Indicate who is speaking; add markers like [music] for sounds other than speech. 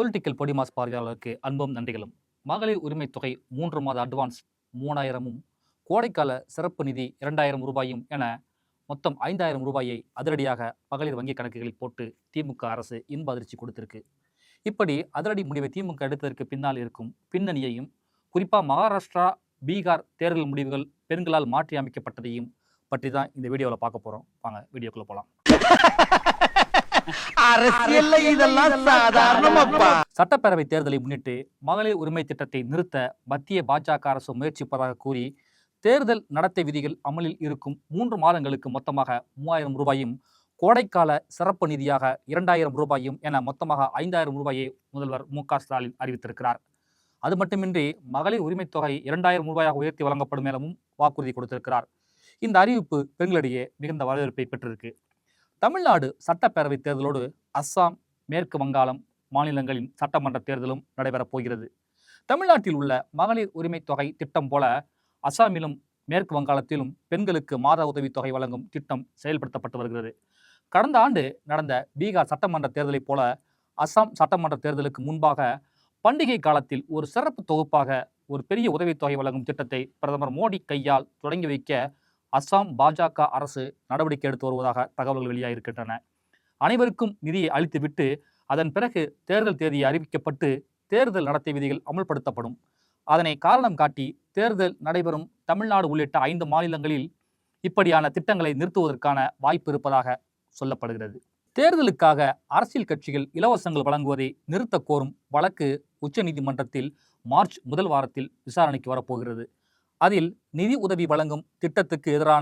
Speaker 1: Political podimas பார்வையாளருக்கு அன்பும் நன்றிகளும். மகளிர் உரிமை தொகை மூன்று மாத அட்வான்ஸ் மூணாயிரமும் கோடைக்கால சிறப்பு நிதி இரண்டாயிரம் ரூபாயும் என மொத்தம் ஐந்தாயிரம் ரூபாயை அதிரடியாக மகளிர் வங்கி கணக்குகளில் போட்டு திமுக அரசு இன்ப அதிர்ச்சி கொடுத்திருக்கு. இப்படி அதிரடி முடிவை திமுக எடுத்ததற்கு பின்னால் இருக்கும் பின்னணியையும் குறிப்பாக மகாராஷ்டிரா பீகார் தேர்தல் முடிவுகள் பெண்களால் மாற்றி அமைக்கப்பட்டதையும் பற்றி தான் இந்த வீடியோவில் பார்க்க போகிறோம் வாங்க வீடியோக்குள்ளே போகலாம் [laughs]
Speaker 2: அரசியல்ல இதெல்லாம் சாதாரணமாப்பா
Speaker 1: சட்டப்பேரவை தேர்தலை முன்னிட்டு மகளிர் உரிமை திட்டத்தை நிறுத்த மத்திய பாஜக அரசு முயற்சிப்பதாக கூறி தேர்தல் நடத்தை விதிகள் அமலில் இருக்கும் மூன்று மாதங்களுக்கு மொத்தமாக மூவாயிரம் ரூபாயும் கோடைக்கால சிறப்பு நிதியாக இரண்டாயிரம் ரூபாயும் என மொத்தமாக ஐந்தாயிரம் ரூபாயை முதல்வர் மு ஸ்டாலின் அறிவித்திருக்கிறார். அது மட்டுமின்றி மகளிர் உரிமைத் தொகை இரண்டாயிரம் ரூபாயாக உயர்த்தி வழங்கப்படும் எனவும் வாக்குறுதி கொடுத்திருக்கிறார். இந்த அறிவிப்பு பெண்களிடையே மிகுந்த வரவேற்பை பெற்றிருக்கு. தமிழ்நாடு சட்டப்பேரவை தேர்தலோடு அஸ்ஸாம் மேற்கு வங்காளம் மாநிலங்களின் சட்டமன்ற தேர்தலும் நடைபெறப் போகிறது. தமிழ்நாட்டில் உள்ள மகளிர் உரிமைத் தொகை திட்டம் போல அஸ்ஸாமிலும் மேற்கு வங்காளத்திலும் பெண்களுக்கு மாத உதவித் தொகை வழங்கும் திட்டம் செயல்படுத்தப்பட்டு வருகிறது. கடந்த ஆண்டு நடந்த பீகார் சட்டமன்ற தேர்தலைப் போல அஸ்ஸாம் சட்டமன்ற தேர்தலுக்கு முன்பாக பண்டிகை காலத்தில் ஒரு சிறப்பு தொகுப்பாக ஒரு பெரிய உதவித்தொகை வழங்கும் திட்டத்தை பிரதமர் மோடி கையால் தொடங்கி வைக்க அஸ்ஸாம் பாஜக அரசு நடவடிக்கை எடுத்து வருவதாக தகவல்கள் வெளியாகியிருக்கின்றன. அனைவருக்கும் நிதியை அளித்துவிட்டு அதன் பிறகு தேர்தல் தேதி அறிவிக்கப்பட்டு தேர்தல் நடத்தை விதிகள் அமல்படுத்தப்படும். அதனை காரணம் காட்டி தேர்தல் நடைபெறும் தமிழ்நாடு உள்ளிட்ட ஐந்து மாநிலங்களில் இப்படியான திட்டங்களை நிறுத்துவதற்கான வாய்ப்பு இருப்பதாக சொல்லப்படுகிறது. தேர்தலுக்காக அரசியல் கட்சிகள் இலவசங்கள் வழங்குவதை நிறுத்தக் கோரும் வழக்கு உச்சநீதிமன்றத்தில் மார்ச் முதல் வாரத்தில் விசாரணைக்கு வரப்போகிறது. அதில் நிதி உதவி வழங்கும் திட்டத்துக்கு எதிரான